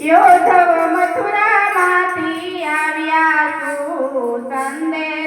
યોધવ મથુરામાંથી આવ્યા તું સંદેશ